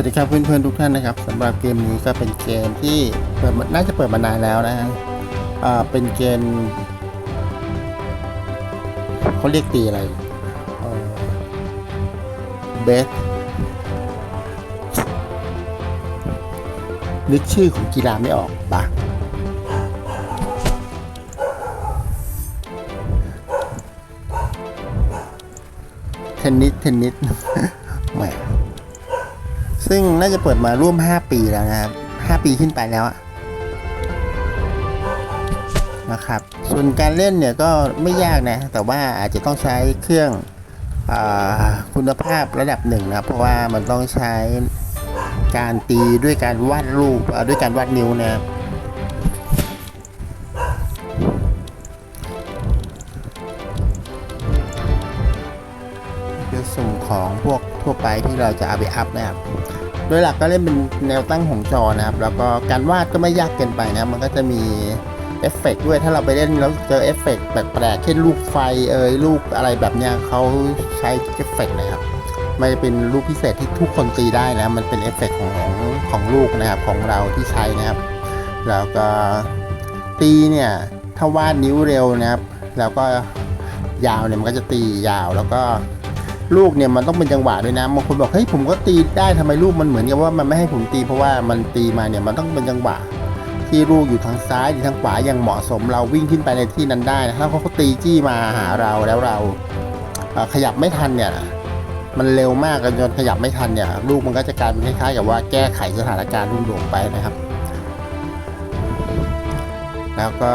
วัสดีครับเพื่อนๆทุกท่านนะครับสำหรับเกมนี้ก็เป็นเกมที่เปิดน่าจะเปิดมานานแล้วนะฮะเป็นเกมเขาเรียกตีอะไรเบสนึกชื่อของกีฬาไม่ออกปะเทนนิสเทนนิสแหม ซึ่งน่าจะเปิดมาร่วม 5 ปีแล้วนะครับ 5 ปีขึ้นไปแล้วนะครับ ส่วนการเล่นเนี่ยก็ไม่ยากนะ แต่ว่าอาจจะต้องใช้เครื่องอคุณภาพระดับหนึ่งนะ เพราะว่ามันต้องใช้การตีด้วยการวาดรูปด้วยการวาดนิ้วนะครับเป็นสุ่มของพวกทั่วไปที่เราจะเอาไปอัพนะครับ โดยหลักก็เล่นเป็นแนวตั้งของจอนะครับ แล้วก็การวาดก็ไม่ยากเกินไปนะมันก็จะมีเอฟเฟกต์ด้วยถ้าเราไปเล่นแล้วเจอเอฟเฟกต์แปลกๆเช่นลูกไฟเอ่ยลูกอะไรแบบเนี้ยเขาใช้เอฟเฟกต์นะครับไม่เป็นลูกพิเศษที่ทุกคนตีได้นะมันเป็นเอฟเฟกต์ของของลูกนะครับของเราที่ใช้นะครับ แล้วก็ตีเนี่ยถ้าวาดนิ้วเร็วนะครับ แล้วก็ยาวเนี่ยมันก็จะตียาวแล้วก็ ลูกเนี่ยมันต้องเป็นจังหวะด้วยนะบางคนบอกเฮ้ยผมก็ตีได้ทำไมลูกมันเหมือนกับว่ามันไม่ให้ผมตีเพราะว่ามันตีมาเนี่ยมันต้องเป็นจังหวะที่ลูกอยู่ทางซ้ายหรือทางขวาอย่างเหมาะสมเราวิ่งขึ้นไปในที่นั้นได้นะถ้าเขาตีจี้มาหาเราแล้วเราขยับไม่ทันเนี่ยมันเร็วมากจนขยับไม่ทันเนี่ยลูกมันก็จะกลายเป็นคล้ายๆกับว่าแก้ไขสถานการณ์รุ่งโด่งไปนะครับ แล้วก็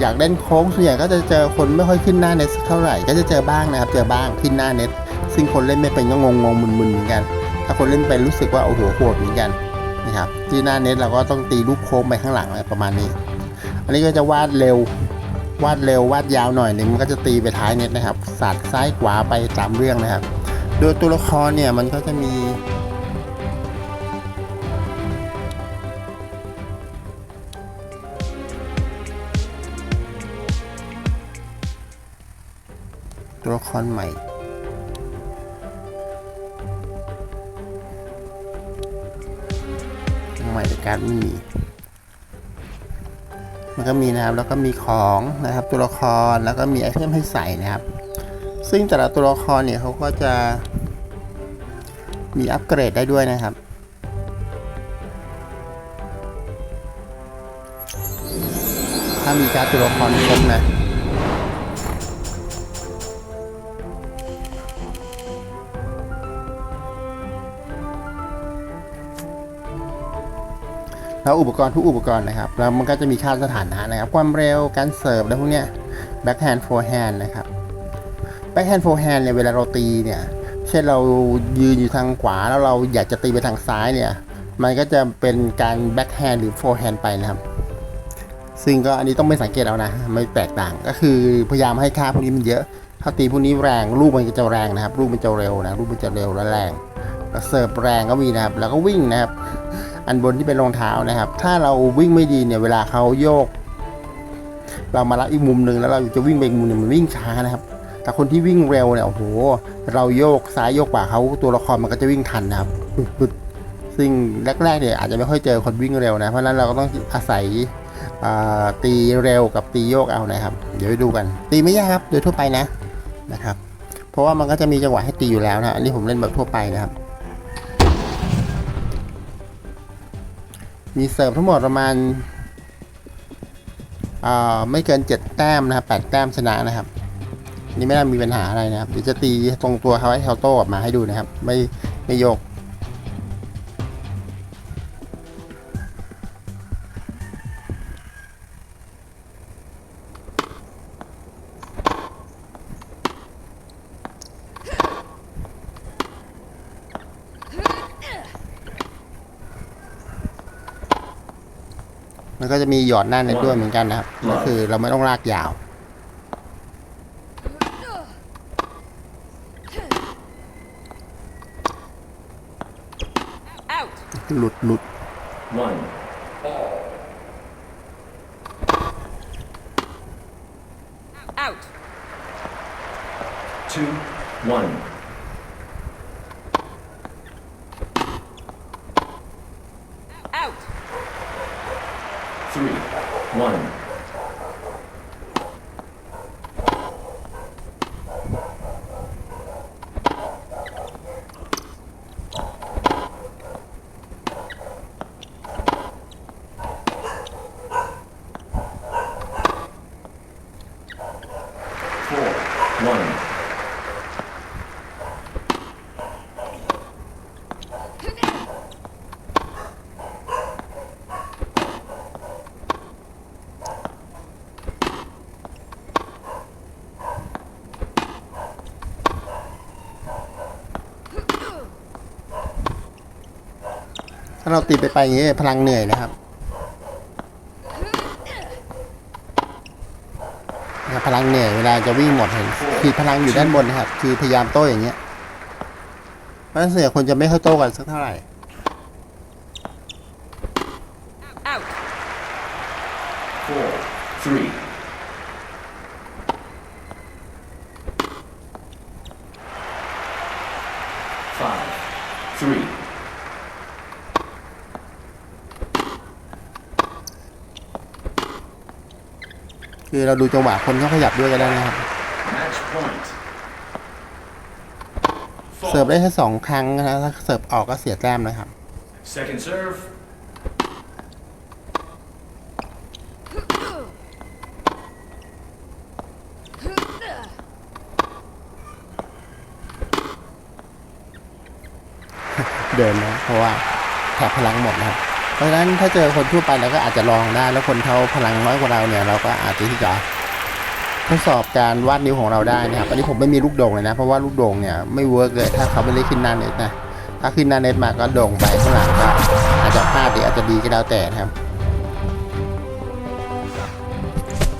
อยากเล่นโค้งส่วนใหญ่ก็จะเจอคนไม่ค่อยขึ้นหน้าเน็ตเท่าไหร่ก็จะเจอบ้างนะครับ เจอบ้างขึ้นหน้าเน็ต ซึ่งคนเล่นไม่เป็นก็งงงๆมึนๆเหมือนกัน ถ้าคนเล่นเป็นรู้สึกว่าโอ้โหโหดเหมือนกันนะครับที่หน้าเน็ตเราก็ต้องตีลูกโค้งไปข้างหลังอะไรประมาณนี้ อันนี้ก็จะวาดเร็ววาดเร็ววาดยาวหน่อยหนึ่งมันก็จะตีไปท้ายเน็ตนะครับสาดซ้ายขวาไปตามเรื่องนะครับ โดยตัวละครเนี่ยมันก็จะมี ตัวละครใหม่ ใหม่แต่การไม่มี มันก็มีนะครับ แล้วก็มีของนะครับ ตัวละคร แล้วก็มีไอเทมให้ใส่นะครับ ซึ่งแต่ละตัวละครเนี่ยเขาก็จะมีอัปเกรดได้ด้วยนะครับถ้ามีการดตัวละครครบนะ แล้วอุปกรณ์ทุกอุปกรณ์นะครับ แล้วมันก็จะมีค่าสถานะนะครับ ความเร็วการเสิร์ฟแล้วพวกเนี้ย backhand forehand นะครับ backhand forehand เนี่ยเวลาเราตีเนี่ยเช่นเรายืนอยู่ทางขวาแล้วเราอยากจะตีไปทางซ้ายเนี่ยมันก็จะเป็นการ backhand หรือ forehand ไปนะครับ ซึ่งก็อันนี้ต้องไม่สังเกตเอานะ ไม่แตกต่างก็คือพยายามให้ค่าพวกนี้มันเยอะ ถ้าตีพวกนี้แรงลูกมันก็จะแรงนะครับลูกมันจะเร็วนะลูกมันจะเร็วและแรงแล้วเสิร์ฟแรงก็มีนะครับ แล้วก็วิ่งนะครับ อันบนที่เป็นรองเท้านะครับ ถ้าเราวิ่งไม่ดีเนี่ยเวลาเขาโยก เรามารับอีกมุมหนึ่งแล้วเราจะวิ่งไปอีกมุมหนึ่งมันวิ่งช้านะครับ แต่คนที่วิ่งเร็วเนี่ยโอ้โหเราโยกซ้ายโยกขวาเขาตัวละครมันก็จะวิ่งทันนะครับซึ่งแรกๆเนี่ยอาจจะไม่ค่อยเจอคนวิ่งเร็วนะ เพราะนั้นเราก็ต้องอาศัยตีเร็วกับตีโยกเอานะครับ เดี๋ยวไปดูกัน ตีไม่ยากครับ โดยทั่วไปนะนะครับ เพราะว่ามันก็จะมีจังหวะให้ตีอยู่แล้วนะอันนี้ผมเล่นแบบทั่วไปนะครับ มีเสิร์ฟทั้งหมดประมาณาไม่เกิน 7 แต้มนะครับ8แต้มชนะนะครับนี่ไม่น่ามีปัญหาอะไรนะครับเดี๋ยวจะตีตรงตัวเขาให้เทาโต้ออกมาให้ดูนะครับ ไม่ไม่โยก ก็จะมีหยอดหน้าในด้วยเหมือนกันนะครับก็คือเราไม่ต้องลากยาวหลุดหลุด2 1 เราตีไปไปอย่างนี้พลังเหนื่อยนะครับนะครับพลังเหนื่อยเวลาจะวิ่งหมดเห็นขีดพลังอยู่ด้านบนนะครับ คือพยายามโต้อย่างเงี้ยเพราะฉะนั้นส่วนใหญ่คนจะไม่ค่อยโต้กันสักเท่าไหร่ คือเราดูจังหวะคนเขาขยับด้วยก็ได้นะครับ Match point. เสิร์ฟ Fault. ได้แค่สองครั้งนะครับถ้าเสิร์ฟออกก็เสียแต้มนะครับ Second serve. เดินนะเพราะว่าแถบพลังหมดนะครับ เพราะฉะนั้นถ้าเจอคนทั่วไปเราก็อาจจะลองได้ แล้วคนเขาพลังน้อยกว่าเราเนี่ยเราก็อาจจะที่จะทดสอบการวาดนิ้วของเราได้นะครับอันนี้ผมไม่มีลูกโด่งเลยนะ เพราะว่าลูกโด่งเนี่ยไม่เวิร์กเลยถ้าเขาไม่ได้ขึ้นหน้าเน็ตนะถ้าขึ้นหน้าเน็ตมาก็โด่งไปข้างหลังก็อาจจะพลาดหรืออาจจะดีก็แล้วแต่นะครับ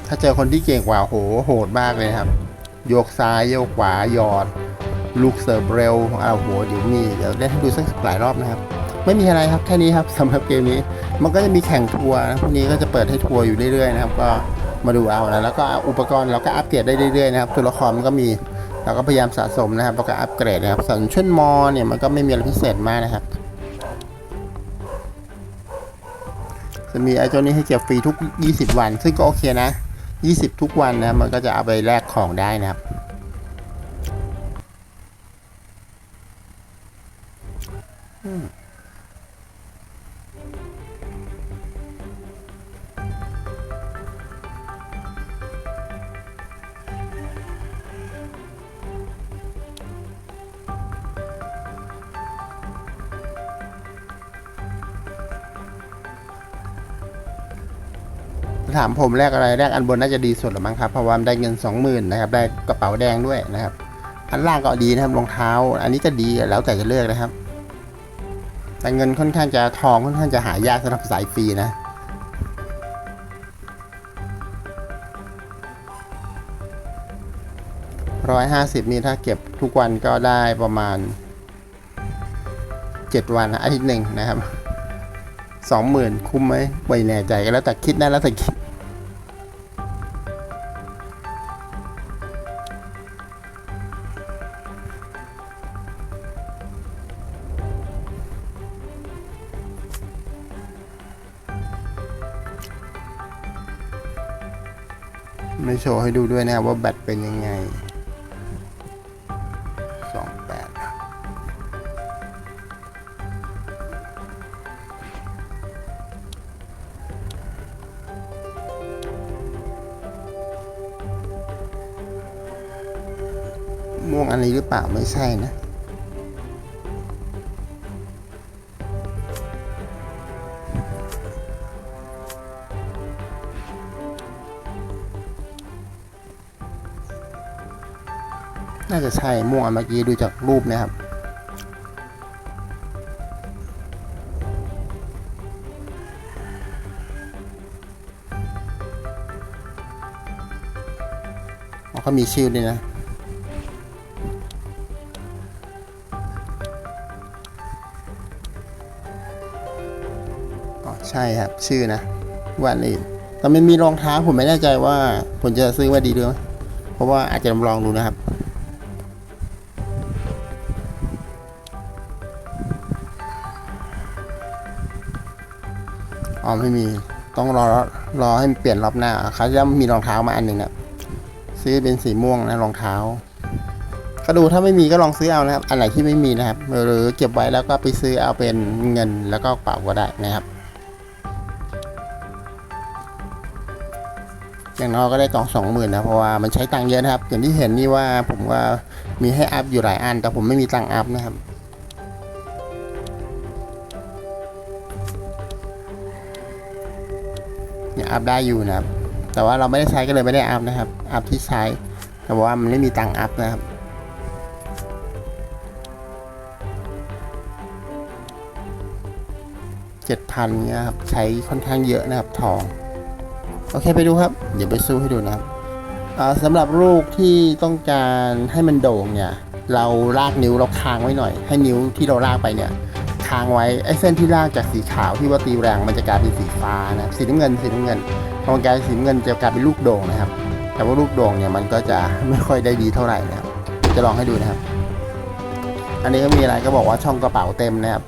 ถ้าเจอคนที่เก่งกว่าโหโหดมากเลยครับ โยกซ้ายโยกขวาหยอดลูกเสิร์ฟเร็วอ้าวโหเดี๋ยวมีเดี๋ยวเล่นให้ดูสักหลายรอบนะครับ ไม่มีอะไรครับแค่นี้ครับสำหรับเกมนี้ มันก็จะมีแข่งทัวร์นะพวกนี้ก็จะเปิดให้ทัวร์อยู่เรื่อยๆนะครับ ก็มาดูเอานะแล้วก็อุปกรณ์เราก็อัปเกรดได้เรื่อยๆนะครับตัวละครมันก็มีเราก็พยายามสะสมนะครับแล้วก็อัปเกรดนะครับส่วนชุดมอเนี่ยมันก็ไม่มีอะไรพิเศษมากนะครับจะมีไอ้เจ้านี้ให้เก็บฟรีทุก 20 วัน ซึ่งก็โอเคนะ 20 ทุกวันนะมันก็จะเอาไปแลกของได้นะครับอืม ถามผมแลกอะไรแลกอันบนน่าจะดีสุดหรือมั้งครับเพราะว่ามันได้เงินสองหมื่นนะครับได้กระเป๋าแดงด้วยนะครับ อันล่างก็ดีนะครับรองเท้า อันนี้ก็ดีแล้วแต่จะเลือกนะครับ แต่เงินค่อนข้างจะทองค่อนข้างจะหายากสำหรับสายฟรีนะร้อยห้าสิบนี่ถ้าเก็บทุกวันก็ได้ประมาณเจ็ดวันอาทิตย์หนึ่งนะครับ สองหมื่นคุ้มไหมไม่แน่ใจก็แล้วแต่คิดนะแล้วแต่คิดไม่โชว์ให้ดูด้วยนะว่าแบตเป็นยังไง ม่วงอันนี้หรือเปล่าไม่ใช่นะ น่าจะใช่ม่วงอันเมื่อกี้ดูจากรูปนะครับเขามีชื่อด้วยนะ ช่ครับ ชื่อนะวันนี้แต่มันมีรองเท้าผมไม่แน่ใจว่า ผมจะซื้อว่าดีด้วยไหมเพราะว่าอาจจะลองดูนะครับ อ๋อไม่มีต้องรอรอให้มันเปลี่ยนรอบหน้าเขาจะมีรองเท้ามาอันหนึ่งนะซื้อเป็นสีม่วงนะรองเท้า ก็ดูถ้าไม่มีก็ลองซื้อเอานะครับ อันไหนที่ไม่มีนะครับ หรือเก็บไว้แล้วก็ไปซื้อเอาเป็นเงินแล้วก็เป๋าก็ได้นะครับ อย่างน้อยก็ได้กล่องสองหมื่นนะเพราะว่ามันใช้ตังค์เยอะนะครับ อย่างที่เห็นนี่ว่าผมว่ามีให้อัพอยู่หลายอัน แต่ผมไม่มีตังค์อัพนะครับเนี่ยอัพได้อยู่นะครับ แต่ว่าเราไม่ได้ใช้ก็เลยไม่ได้อัพนะครับ อัพที่ใช้ แต่ว่ามันไม่มีตังค์อัพนะครับเจ็ดพันเนี่ยครับใช้ค่อนข้างเยอะนะครับทอง โอเคไปดูครับ เดี๋ยวไปสู้ให้ดูนะครับสำหรับลูกที่ต้องการให้มันโด่งเนี่ย เราลากนิ้วเราค้างไว้หน่อย ให้นิ้วที่เราลากไปเนี่ยค้างไว้ไอ้เส้นที่ลากจากสีขาวที่ว่าตีแรงมันจะกลายเป็นสีฟ้านะสีน้ำเงินสีน้ำเงินพอมันกลายสีน้ำเงินจะกลายเป็นลูกโด่งนะครับ แต่ว่าลูกโด่งเนี่ยมันก็จะไม่ค่อยได้ดีเท่าไหร่นะครับจะลองให้ดูนะครับ อันนี้ก็มีอะไรก็บอกว่าช่องกระเป๋าเต็มนะครับ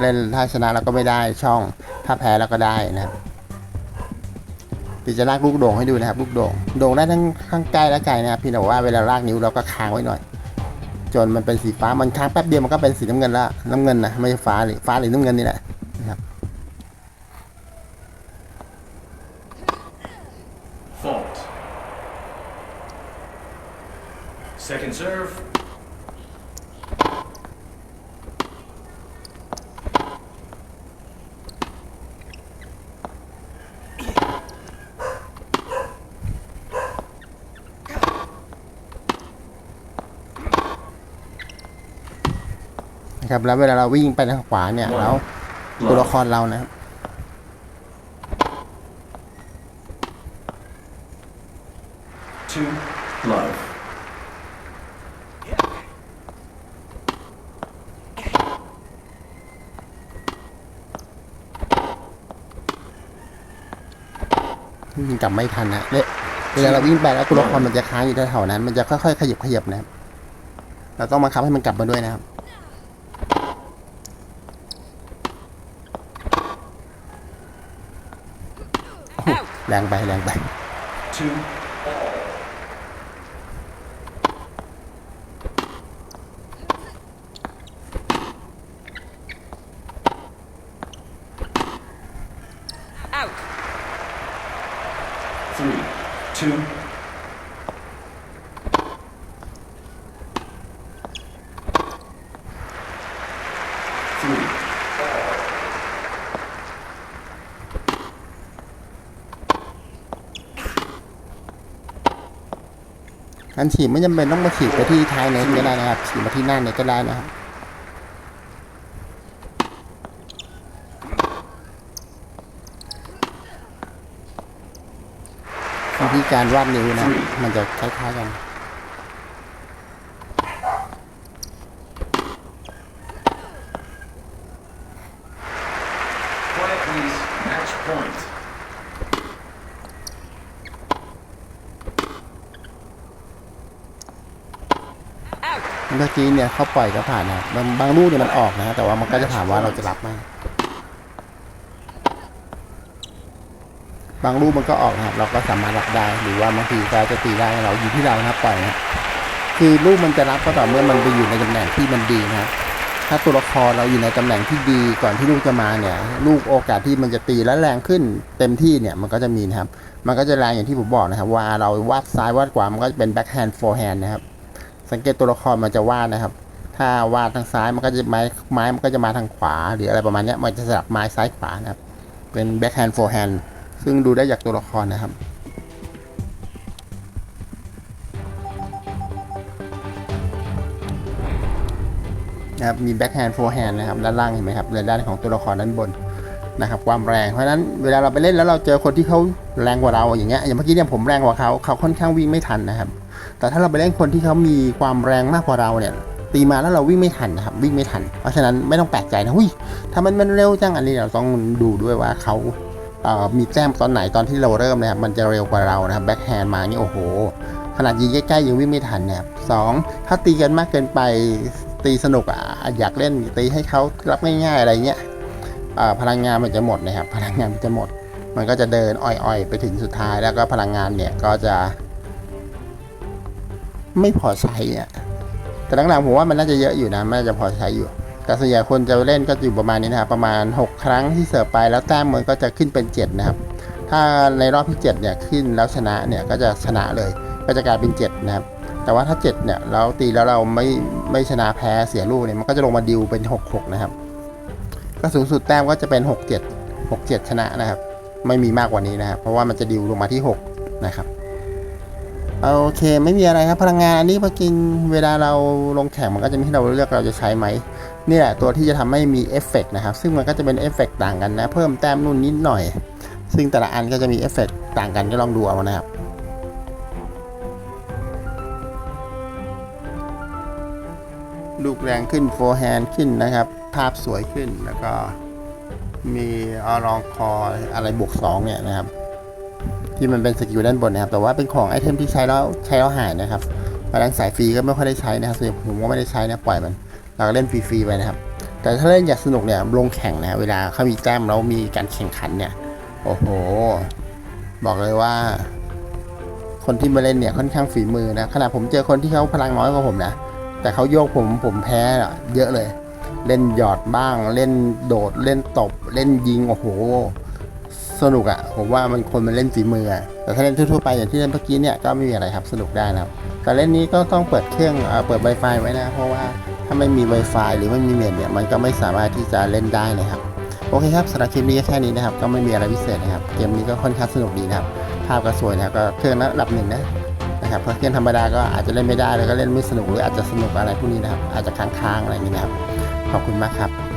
เล่นถ้าชนะเราก็ไม่ได้ช่องถ้าแพ้เราก็ได้นะครับ เดี๋ยวจะลากลูกโด่งให้ดูนะครับลูกโด่งโด่งได้ทั้งข้างใกล้และไกลนะครับพียงแต่ว่าเวลาลากนิ้วเราก็ค้างไว้หน่อย จนมันเป็นสีฟ้ามันค้างแป๊บเดียวมันก็เป็นสีน้ำเงินละน้ำเงินนะไม่ใช่ฟ้าหรือฟ้าหรือน้ำเงินนี่แหละนะครับ Fault. Second serve. นะครับแล้วเวลาเราวิ่งไปทางขวาเนี่ยแล้วตัวละครเรานะครับ Two. Love. วิ่งกลับไม่ทันนะเนี่ยเวลาเราวิ่งไปแล้วตัวละครมันจะค้างอยู่แถวๆนั้น มันจะค่อยๆขยับขยับนะครับเราต้องบังคับให้มันกลับมาด้วยนะครับ Out. แรงไปแรงไป Two. Out. Three. Two. การฉีดไม่จำเป็นต้องมาฉีดไปที่ท้ายเน็ตก็ได้นะครับฉีดมาที่หน้าเน็ตก็ได้นะครับวิธีการวาดนิ้วนะ มันจะคล้ายๆกัน เมื่อกี้เนี่ยเขาปล่อยก็ผ่านนะบางบางลูกเนี่ยมันออกนะ แต่ว่ามันก็จะถามว่าเราจะรับไหมบางลูกมันก็ออกนะครับ เราก็สามารถรับได้ หรือว่าบางทีก็จะตีได้เราอยู่ที่เรานะครับปล่อยนะครับคือลูกมันจะรับก็ต่อเมื่อมันไปอยู่ในตำแหน่งที่มันดีนะครับถ้าตัวละครเราอยู่ในตำแหน่งที่ดีก่อนที่ลูกจะมาเนี่ย ลูกโอกาสที่มันจะตีและแรงขึ้นเต็มที่เนี่ยมันก็จะมีนะครับ มันก็จะแรงอย่างที่ผมบอกนะครับ ว่าเราวาดซ้ายวาดขวามันก็จะเป็นแบ็คแฮนด์โฟร์แฮนด์นะครับ สังเกตตัวละครมันจะวาดนะครับ ถ้าวาดทางซ้ายมันก็จะไม้ไม้มันก็จะมาทางขวา หรืออะไรประมาณนี้มันจะสลับไม้ซ้ายขวานะครับ เป็นแบ็คแฮนด์โฟร์แฮนด์ซึ่งดูได้จากตัวละครนะครับนะครับมีแบ็คแฮนด์โฟร์แฮนด์นะครับด้านล่างเห็นไหมครับและด้านของตัวละครด้านบนนะครับ ความแรงเพราะฉะนั้นเวลาเราไปเล่นแล้วเราเจอคนที่เขาแรงกว่าเราอย่างเงี้ยอย่างเมื่อกี้เนี่ยผมแรงกว่าเขาเขาค่อนข้างวิ่งไม่ทันนะครับ แต่ถ้าเราไปเล่นคนที่เขามีความแรงมากกว่าเราเนี่ยตีมาแล้วเราวิ่งไม่ทันนะครับวิ่งไม่ทัน เพราะฉะนั้นไม่ต้องแปลกใจนะหุ้ยถ้ามันมันเร็วจังอันนี้เราต้องดูด้วยว่าเขาเอ่อมีแต้มตอนไหนตอนที่เราเริ่มนะครับมันจะเร็วกว่าเรานะครับแบ็คแฮนด์มานี่โอ้โหขนาดยิงใกล้ๆยังวิ่งไม่ทันนะครับสองถ้าตีกันมากเกินไปตีสนุกอะอยากเล่นตีให้เขารับง่ายๆอะไรเงี้ยเอ่อพลังงานมันจะหมดนะครับพลังงานมันจะหมด มันก็จะเดินอ่อยๆ ไปถึงสุดท้ายแล้วก็พลังงานเนี่ยก็จะ ไม่พอใช้อะแต่หลังๆผมว่ามันน่าจะเยอะอยู่นะมันน่าจะพอใช้อยู่แต่ส่วนใหญ่คนจะเล่นก็อยู่ประมาณนี้นะครับประมาณ 6 ครั้งที่เสิร์ฟไปแล้วแต้มมันก็จะขึ้นเป็น 7 นะครับ ถ้าในรอบที่ 7 เนี่ยขึ้นแล้วชนะเนี่ยก็จะชนะเลย ก็จะกลายเป็น 7 นะครับ แต่ว่าถ้า 7 เนี่ยเราตีแล้วเราไม่ไม่ชนะแพ้เสียลูกเนี่ยมันก็จะลงมาดิวเป็น 6 6 นะครับ ก็สูงสุดแต้มก็จะเป็น 6 7 6 7 ชนะนะครับ ไม่มีมากกว่านี้นะครับ เพราะว่ามันจะดิวลงมาที่ 6 นะครับ โอเคไม่มีอะไรครับพลังงานอันนี้พอกินเวลาเราลงแข่งมันก็จะมีให้เราเลือกเราจะใช้ไหมนี่แหละตัวที่จะทำให้มีเอฟเฟกต์นะครับ ซึ่งมันก็จะเป็นเอฟเฟกต์ต่างกันนะ เพิ่มแต้มนู่นนิดหน่อย ซึ่งแต่ละอันก็จะมีเอฟเฟกต์ต่างกันก็ลองดูเอานะครับลูกแรงขึ้นโฟร์แฮนด์ขึ้นนะครับ ภาพสวยขึ้นแล้วก็มีออรองคออะไรบวกสองเนี่ยนะครับ ที่มันเป็นสกิลด้านบนนะครับ แต่ว่าเป็นของไอเทมที่ใช้แล้วใช้แล้วหายนะครับพลังสายฟรีก็ไม่ค่อยได้ใช้นะครับส่วนใหญ่ผมก็ไม่ได้ใช้นะปล่อยมัน เราก็เล่นฟรีๆไปนะครับ แต่ถ้าเล่นอยากสนุกเนี่ยลงแข่งนะเวลาเขามีแต้มแล้วมีการแข่งขันเนี่ยโอ้โห บอกเลยว่า คนที่มาเล่นเนี่ยค่อนข้างฝีมือนะขณะผมเจอคนที่เขาพลังน้อยกว่าผมนะแต่เขาโยกผมผมแพ้เยอะเลย เล่นหยอดบ้าง เล่นโดดเล่นตบ เล่นยิงโอ้โห สนุกอะ่ะผมว่ามันคนมันเล่นฝีมืออะแต่ถ้าเล่นทั่วๆไปอย่างที่เล่นเมื่อกี้เนี่ยก็ไม่มีอะไรครับสนุกได้นะครับแต่เล่นนี้ก็ต้องเปิดเครื่องเอเปิด Wi-Fi ไว้นะ เพราะว่าถ้าไม่มี Wi-Fi หรือไม่มีเน็ตเนี่ยมันก็ไม่สามารถที่จะเล่นได้นะครับโอเคครับสำหรับคลิปนี้แค่นี้นะครับก็ไม่มีอะไรพิเศษนะครับเกมนี้ก็ค่อนข้างสนุกดีนะครับภาพก็สวยนะครับก็เครื่องระดับหนึ่งนะนะครับเพราะเครื่องธรรมดาก็อาจจะเล่นไม่ได้แล้วก็เล่นไม่สนุกหรืออาจจะสนุกอะไรพวกนี้นะครับอาจจะค้างๆอะไรอย่างนี้นะครับขอบคุณมากครับ